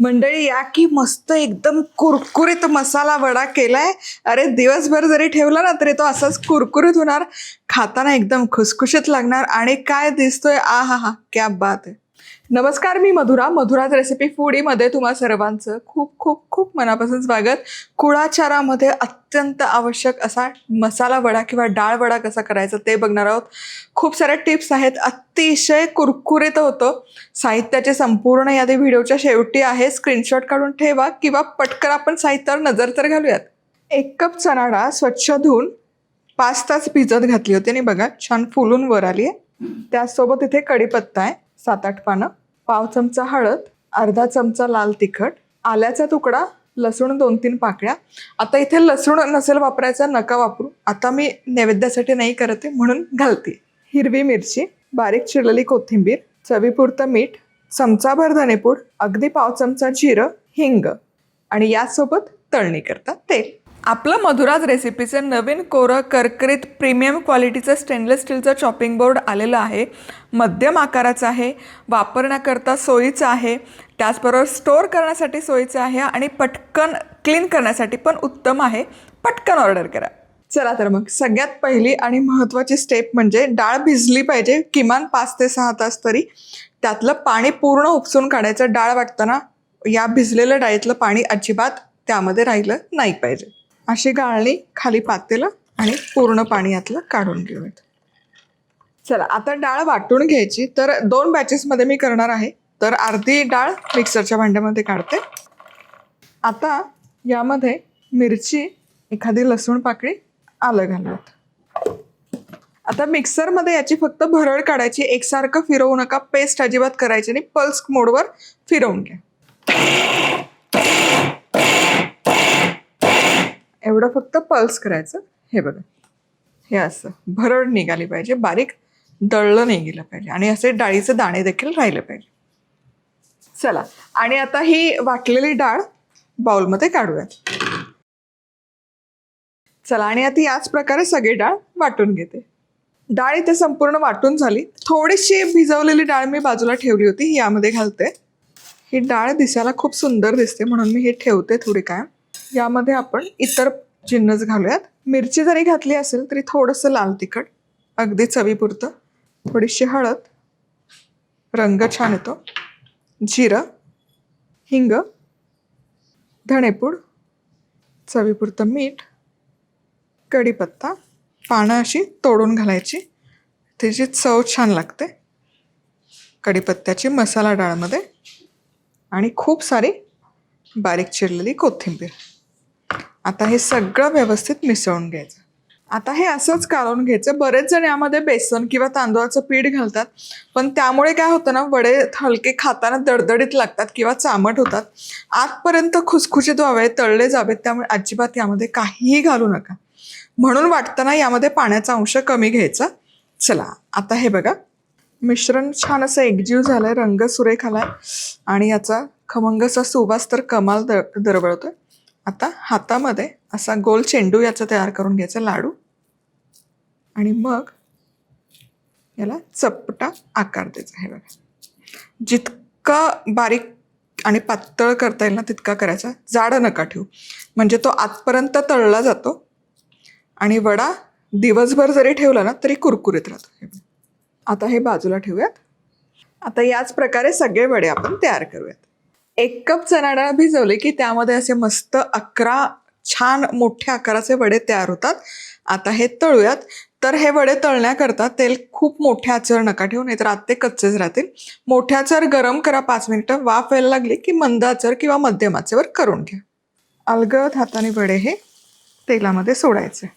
मंडळी या की मस्त एकदम कुरकुरीत मसाला वडा केलाय. अरे दिवसभर जरी ठेवला ना तरी तो असाच कुरकुरीत होणार. खाताना एकदम खुसखुशीत लागणार. आणि काय दिसतोय? आ हा हा क्या बात आहे. नमस्कार मी मधुरा. मधुराज रेसिपी फूडीमध्ये तुम्हा सर्वांचं खूप खूप खूप मनापासून स्वागत. कुळाचारामध्ये अत्यंत आवश्यक असा मसाला वडा किंवा डाळ वडा कसा करायचा ते बघणार आहोत. खूप साऱ्या टिप्स आहेत. अतिशय कुरकुरीत होतं. साहित्याची संपूर्ण यादी व्हिडिओच्या शेवटी आहे. स्क्रीनशॉट काढून ठेवा किंवा पटकन आपण साहित्यावर नजर तर घालूयात. एक कप चणा डाळ स्वच्छ धुवून पाच तास भिजत घातली होती. आणि बघा छान फुलून वर आली आहे त्याचसोबत इथे कढीपत्ता आहे. सात आठ पानं पाव चमचा हळद अर्धा चमचा लाल तिखट आल्याचा तुकडा लसूण दोन तीन पाकळ्या. आता इथे लसूण नसेल वापरायचा नका वापरू. आता मी नैवेद्यासाठी नाही करत आहे म्हणून घालते. हिरवी मिरची बारीक चिरलेली कोथिंबीर चवीपुरतं मीठ चमचाभर धनेपूड अगदी पाव चमचा जिरं हिंग. आणि यासोबत तळणी करता तेल. आपलं मधुराज रेसिपीचं नवीन कोरं करकरीत प्रीमियम क्वालिटीचं स्टेनलेस स्टीलचं चॉपिंग बोर्ड आलेलं आहे. मध्यम आकाराचं आहे वापरण्याकरता सोयीचं आहे. त्याचबरोबर स्टोअर करण्यासाठी सोयीचं आहे आणि पटकन क्लीन करण्यासाठी पण उत्तम आहे. पटकन ऑर्डर करा. चला तर मग सगळ्यात पहिली आणि महत्त्वाची स्टेप म्हणजे डाळ भिजली पाहिजे किमान पाच ते सहा तास तरी. त्यातलं पाणी पूर्ण उपसून काढायचं. डाळ वाटताना या भिजलेल्या डाळीतलं पाणी अजिबात त्यामध्ये राहिलं नाही पाहिजे. अशी गाळणी खाली पातेलं आणि पूर्ण पाणी यातलं काढून घेऊयात. चला आता डाळ वाटून घ्यायची. तर दोन बॅचेसमध्ये मी करणार आहे. तर अर्धी डाळ मिक्सरच्या भांड्यामध्ये काढते. आता यामध्ये मिरची एखादी लसूण पाकळी आलं घालूयात. आता मिक्सरमध्ये याची फक्त भरड काढायची. एकसारखं फिरवू नका. पेस्ट अजिबात करायची आणि पल्स मोडवर फिरवून घ्या. एवढं फक्त पल्स करायचं. हे बघा. हे असं. भरड निघाली पाहिजे. बारीक दळलं नाही गेलं पाहिजे. आणि असे डाळीचे दाणे देखील राहिले पाहिजे. चला. आणि आता ही वाटलेली डाळ बाउलमध्ये काढूयात. चला. आणि आता याच प्रकारे सगळी डाळ वाटून घेते. डाळ इथे संपूर्ण वाटून झाली. थोडीशी भिजवलेली डाळ मी बाजूला ठेवली होती. ही यामध्ये घालते. ही डाळ दिसायला खूप सुंदर दिसते. म्हणून मी हे ठेवते थोडी काय यामध्ये आपण इतर जिन्नस घालूयात. मिरची जरी घातली असेल तरी थोडंसं लाल तिखट अगदी चवीपुरतं. थोडीशी हळद. रंग छान येतो. जिरं. हिंग. धणेपूड. चवीपुरतं मीठ. कढीपत्ता. पानं अशी तोडून घालायची. त्याची चव छान लागते. कढीपत्त्याची मसाला डाळमध्ये. आणि खूप सारी बारीक चिरलेली कोथिंबीर. आता हे सगळं व्यवस्थित मिसळून घ्यायचं. आता हे असंच काढून घ्यायचं. बरेच जण यामध्ये बेसन किंवा तांदूळाचं पीठ घालतात पण त्यामुळे काय होतं ना वडे हलके खाताना दडदडीत लागतात किंवा चामट होतात. आतपर्यंत खुसखुशीत व्हावे तळले जावेत त्यामुळे अजिबात यामध्ये काहीही घालू नका. म्हणून वाटताना यामध्ये पाण्याचा अंश कमी घ्यायचा. चला आता हे बघा. मिश्रण छान असं एकजीव झालंय रंग सुरेख आलाय आणि याचा खमंग असा सुवास तर कमाल द दरवळतोय. आता हातामध्ये असा गोल चेंडू याचा तयार करून घ्यायचा लाडू. आणि मग याला चपटा आकार द्यायचा हे बघा. जितका बारीक आणि पातळ करता येईल ना तितका करायचा. जाड नका ठेवू. म्हणजे तो आतपर्यंत तळला जातो आणि वडा दिवसभर जरी ठेवला ना तरी कुरकुरीत राहतो. हे आता हे बाजूला ठेवूयात. आता याच प्रकारे सगळे वडे आपण तयार करूयात. एक कप चणा डाळ भिजवले की त्यामध्ये असे मस्त अकरा छान मोठ्या आकाराचे वडे तयार होतात. आता हे तळूयात. तर हे वडे तळण्याकरता तेल खूप मोठ्या आचर नका ठेवू नाहीतर आत ते कच्चेच राहतील. मोठ्या आचर गरम करा पाच मिनिटं. वाफ व्हायला लागली की मंद आचर किंवा मध्यम आचेवर करून घ्या. अलगद हाताने वडे हे तेलामध्ये सोडायचे.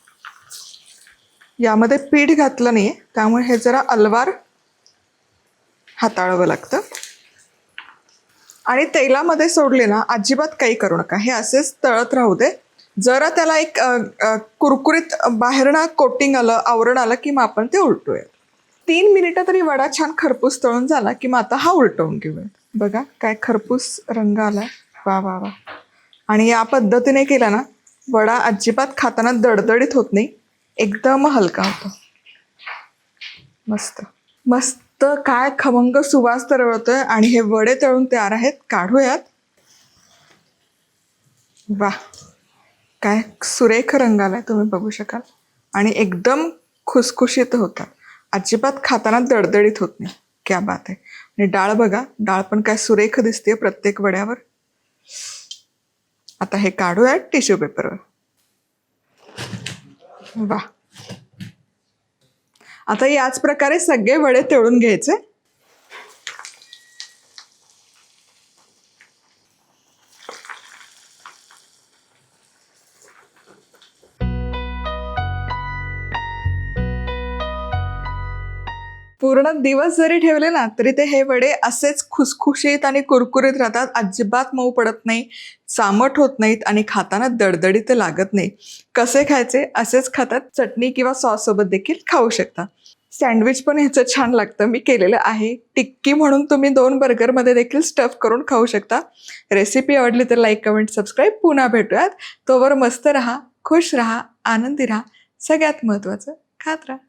यामध्ये पीठ घातलं नाही त्यामुळे हे जरा अलवार हाताळावं लागतं. आणि तेलामध्ये सोडले ना अजिबात काही करू नका. हे असेच तळत राहू दे. जरा त्याला एक कुरकुरीत बाहेरनं कोटिंग आलं आवरण आलं की मग आपण ते उलटूया. तीन मिनिटं तरी वडा छान खरपूस तळून झाला की मग आता हा उलटवून घेऊया. बघा काय खरपूस रंग आला वा वा वा. आणि या पद्धतीने केला ना वडा अजिबात खाताना दडदडीत होत नाही. एकदम हलका होतो. मस्त. मस्त. काय खमंग सुवास तरवळतोय आणि हे वडे तळून तयार आहेत. काढूयात. वा काय सुरेख रंगाला तुम्ही बघू शकाल. आणि एकदम खुसखुशीत होतात. अजिबात खाताना दडदडीत होत नाही. क्या बात आहे. आणि डाळ बघा. डाळ पण काय सुरेख दिसते प्रत्येक वड्यावर. आता हे काढूयात टिश्यू पेपरवर. वा आता याच प्रकारे सगळे वडे तळून घ्यायचे. पूर्ण दिवस जरी ठेवले ना तरी ते हे वडे असेच खुसखुशीत आणि कुरकुरीत राहतात. अजिबात मऊ पडत नाही चामट होत नाहीत आणि खाताना दडदडीत लागत नाही. कसे खायचे? असेच खातात. चटणी किंवा सॉस सोबत देखील खाऊ शकता. सँडविच पण ह्याचं छान लागतं. मी केलेलं आहे. टिक्की म्हणून तुम्ही दोन बर्गरमध्ये देखील स्टफ करून खाऊ शकता. रेसिपी आवडली तर लाईक कमेंट सबस्क्राईब पुन्हा भेटूयात. तोवर मस्त राहा खुश राहा आनंदी राहा. सगळ्यात महत्त्वाचं खात राहा.